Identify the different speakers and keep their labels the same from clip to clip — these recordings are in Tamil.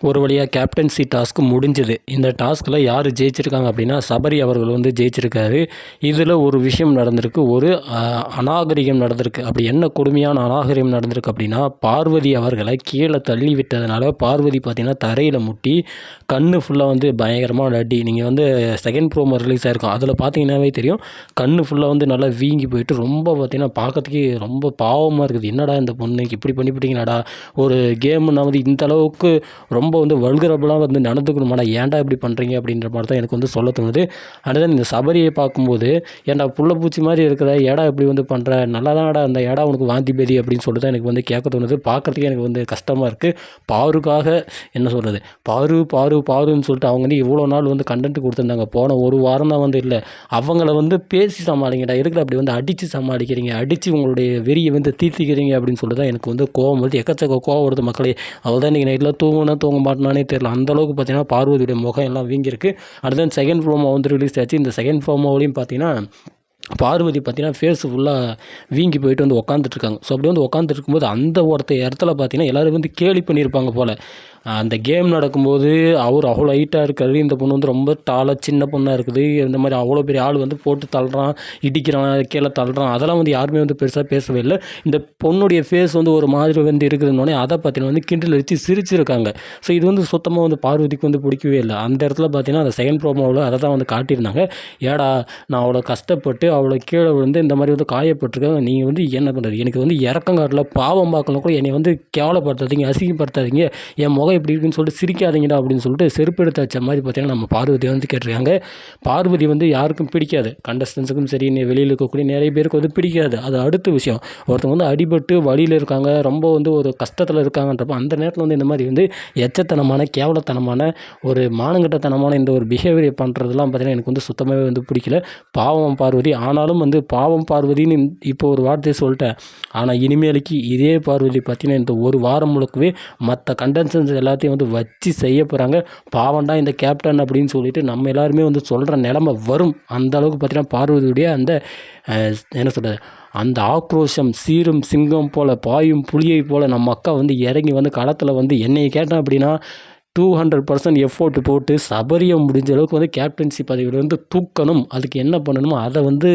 Speaker 1: ஒரு வழியாக கேப்டன்சி டாஸ்க் முடிஞ்சது. இந்த டாஸ்கில் யார் ஜெயிச்சிருக்காங்க அப்படின்னா சபரி அவர்கள் வந்து ஜெயிச்சிருக்காரு. இதில் ஒரு விஷயம் நடந்திருக்கு. ஒரு அநாகரிகம் நடந்திருக்கு. அப்படி என்ன கொடுமையான அநாகரிகம் நடந்திருக்கு அப்படின்னா பார்வதி அவர்களை கீழே தள்ளி விட்டதுனால பார்வதி பார்த்தீங்கன்னா தரையில் முட்டி கண்ணு ஃபுல்லாக வந்து பயங்கரமாக அடி நீங்கள் வந்து செகண்ட் ப்ரோமோ ரிலீஸ் ஆகிருக்கும் அதில் பார்த்தீங்கன்னாவே தெரியும் கண்ணு ஃபுல்லாக வந்து நல்லா வீங்கி போயிட்டு ரொம்ப பார்த்தீங்கன்னா பார்க்கறதுக்கே ரொம்ப பாவமாக இருக்குது. என்னடா இந்த பொண்ணுக்கு இப்படி பண்ணிவிட்டீங்களாடா ஒரு கேம்னா வந்து இந்த அளவுக்கு ரொம்ப ரொம்ப வந்து வல்கரபுளாக வந்து நடந்துக்கணுமாடா ஏன்டா இப்படி பண்ணுறீங்க அப்படின்ற மாதிரி தான் எனக்கு வந்து சொல்ல தோணுது. அடுத்து இந்த சபரியை பார்க்கும்போது ஏன்டா புள்ள பூச்சி மாதிரி இருக்கிற ஏடா இப்படி வந்து பண்ணுற நல்லா தான்டா அந்த ஏடா உனக்கு வாந்தி பேதி? அப்படின்னு சொல்லிட்டு தான் எனக்கு வந்து கேட்க தோணுது. பார்க்குறதுக்கே எனக்கு வந்து கஷ்டமாக இருக்குது பாருக்காக என்ன சொல்கிறது பாரு பாரு பாருன்னு சொல்லிட்டு அவங்க வந்து இவ்வளோ நாள் வந்து கண்டென்ட் கொடுத்துருந்தாங்க. போன ஒரு வாரம் தான் வந்து இல்லை. அவங்கள வந்து பேசி சமாளிங்கடா. இருக்கிற அப்படி வந்து அடித்து சமாளிக்கிறீங்க? அடித்து உங்களுடைய வெறியை வந்து தீர்த்திக்கிறீங்க? அப்படின்னு சொல்லிட்டு தான் எனக்கு வந்து கோவம் வருது. எக்கச்சக்க கோவம் வருது மக்களே. அவள் தான் இன்றைக்கி நைட்டில் தூங்கினா தூங்க மாட்டானே தெரியல. அந்த அளவுக்கு பார்த்தீங்கன்னா பார்வதியுடைய முகம் எல்லாம் வீங்கியிருக்கு. அடுத்து செகண்ட் ப்ரோமோ வந்து ரிலீஸ் ஆச்சு. இந்த செகண்ட் ப்ரோமோவிலையும் பார்த்தீங்கன்னா பார்வதி பார்த்தீங்கன்னா ஃபேஸ் ஃபுல்லாக வீங்கி போயிட்டு வந்து உட்காந்துட்ருக்காங்க ஸோ அப்படி வந்து உட்காந்துட்டு இருக்கும்போது அந்த ஒருத்த இடத்துல பார்த்தீங்கன்னா எல்லோரும் வந்து கேலி பண்ணியிருப்பாங்க போல். அந்த கேம் நடக்கும்போது அவர் அவ்வளோ ஹைட்டாக இருக்காரு. இந்த பொண்ணு வந்து ரொம்ப டாலாக சின்ன பொண்ணாக இருக்குது. இந்த மாதிரி அவ்வளோ பெரிய ஆள் வந்து போட்டு தள்ளுறான் இடிக்கிறான் கீழே தள்ளுறான். அதெல்லாம் வந்து யாருமே வந்து பெருசாக பேசவே இல்லை. இந்த பொண்ணுடைய ஃபேஸ் வந்து ஒரு மாதிரி வந்து இருக்குதுன்னொடனே அதை பார்த்தீங்கன்னா வந்து கிண்டில் வச்சு சிரிச்சிருக்காங்க. ஸோ இது வந்து சுத்தமாக வந்து பார்வதிக்கு வந்து பிடிக்கவே இல்லை. அந்த இடத்துல பார்த்தீங்கன்னா அந்த செகண்ட் ப்ரோமோவில் அதை தான் வந்து காட்டியிருந்தாங்க. ஏடா நான் அவ்வளோ கஷ்டப்பட்டு அவ்வளோ கீழே விழுந்து இந்த மாதிரி வந்து காயப்பட்டிருக்கேன். நீங்கள் வந்து என்ன பண்ணுறது எனக்கு வந்து இறக்கம் காட்டல பாவம் பார்க்கணும் கூட என்னை வந்து கேவலப்படுத்தாதீங்க அசிங்கப்படுத்தாதீங்க. என் முகம் இப்படி இருக்குன்னு சொல்லிட்டு சிரிக்காதீங்கடா அப்படின்னு சொல்லிட்டு செருப்பு எடுத்து வச்ச மாதிரி பார்த்தீங்கன்னா நம்ம பார்வதி வந்து கேட்டிருக்காங்க. பார்வதி வந்து யாருக்கும் பிடிக்காது. கண்டஸ்டன்ஸுக்கும் சரி நீ வெளியில் இருக்கக்கூடிய நிறைய பேருக்கு வந்து பிடிக்காது. அது அடுத்த விஷயம். ஒருத்தவங்க வந்து அடிபட்டு வழியில் இருக்காங்க ரொம்ப வந்து ஒரு கஷ்டத்தில் இருக்காங்கன்றப்போ அந்த நேரத்தில் வந்து இந்த மாதிரி வந்து எச்சத்தனமான கேவலத்தனமான ஒரு மானங்கட்டத்தனமான இந்த ஒரு பிஹேவியர் பண்ணுறதுலாம் பார்த்தீங்கன்னா எனக்கு வந்து சுத்தமாகவே வந்து பிடிக்கல. பாவம் பார்வதி. ஆனாலும் வந்து பாவம் பார்வதின்னு இப்போ ஒரு வார்த்தையை சொல்லிட்டேன். ஆனால் இனிமேலுக்கு இதே பார்வதி பார்த்தீங்கன்னா இந்த ஒரு வாரம் முழுக்கவே மற்ற கண்டன்சன்ஸ் எல்லாத்தையும் வந்து வச்சு செய்ய போகிறாங்க பாவம்டா இந்த கேப்டன் அப்படின்னு சொல்லிட்டு நம்ம எல்லாருமே வந்து சொல்கிற நிலமை வரும். அந்த அளவுக்கு பார்த்தீங்கன்னா பார்வதியுடைய அந்த என்ன சொல்கிறது அந்த ஆக்ரோஷம் சீரும் சிங்கம் போல் பாயும் புலியை போல் நம்ம அக்கா வந்து இறங்கி வந்து களத்தில் வந்து என்னையை கேட்டேன் அப்படின்னா டூ ஹண்ட்ரட் பர்சன்ட் எஃபோர்ட் போட்டு சபரியை முடிஞ்ச அளவுக்கு வந்து கேப்டன்சி பதவியில் வந்து தூக்கணும். அதுக்கு என்ன பண்ணணுமோ அதை வந்து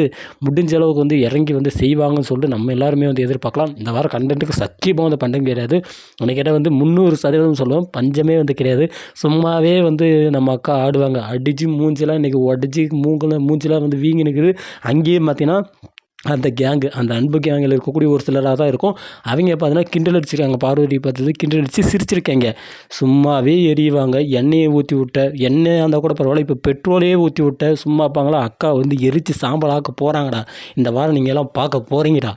Speaker 1: முடிஞ்ச அளவுக்கு வந்து இறங்கி வந்து செய்வாங்கன்னு சொல்லிட்டு நம்ம எல்லாருமே வந்து எதிர்பார்க்கலாம். இந்த வாரம் கண்டென்ட்டுக்கு சத்தியமாக வந்து பண்டம் கிடையாது. உனக்கிட்ட வந்து முந்நூறு சதவீதம் சொல்லுவோம். பஞ்சமே வந்து கிடையாது. சும்மாவே வந்து நம்ம அக்கா ஆடுவாங்க. அடித்து மூஞ்சிலாம் இன்றைக்கி உடச்சி மூங்கில் மூஞ்சிலாம் வந்து வீங்கி நிற்குது அங்கேயே பார்த்தீங்கன்னா அந்த கேங்கு அந்த அன்பு கேங்கில் இருக்கக்கூடிய ஒரு சிலராக தான் இருக்கும். அவங்க பார்த்தீங்கன்னா கிண்டல் அடிச்சிருக்காங்க. பார்வதி பார்த்தது கிண்டல் அடித்து சிரிச்சிருக்காங்க. சும்மாவே எரியுவாங்க. எண்ணெயை ஊற்றி விட்ட எண்ணெய் இருந்தால் கூட பரவாயில்ல. இப்போ பெட்ரோலே ஊற்றி விட்ட சும்மா இருப்பாங்களா? அக்கா வந்து எரித்து சாம்பலாக்க போகிறாங்கடா இந்த வாரம் நீங்கள் எல்லாம் பார்க்க போகிறீங்கடா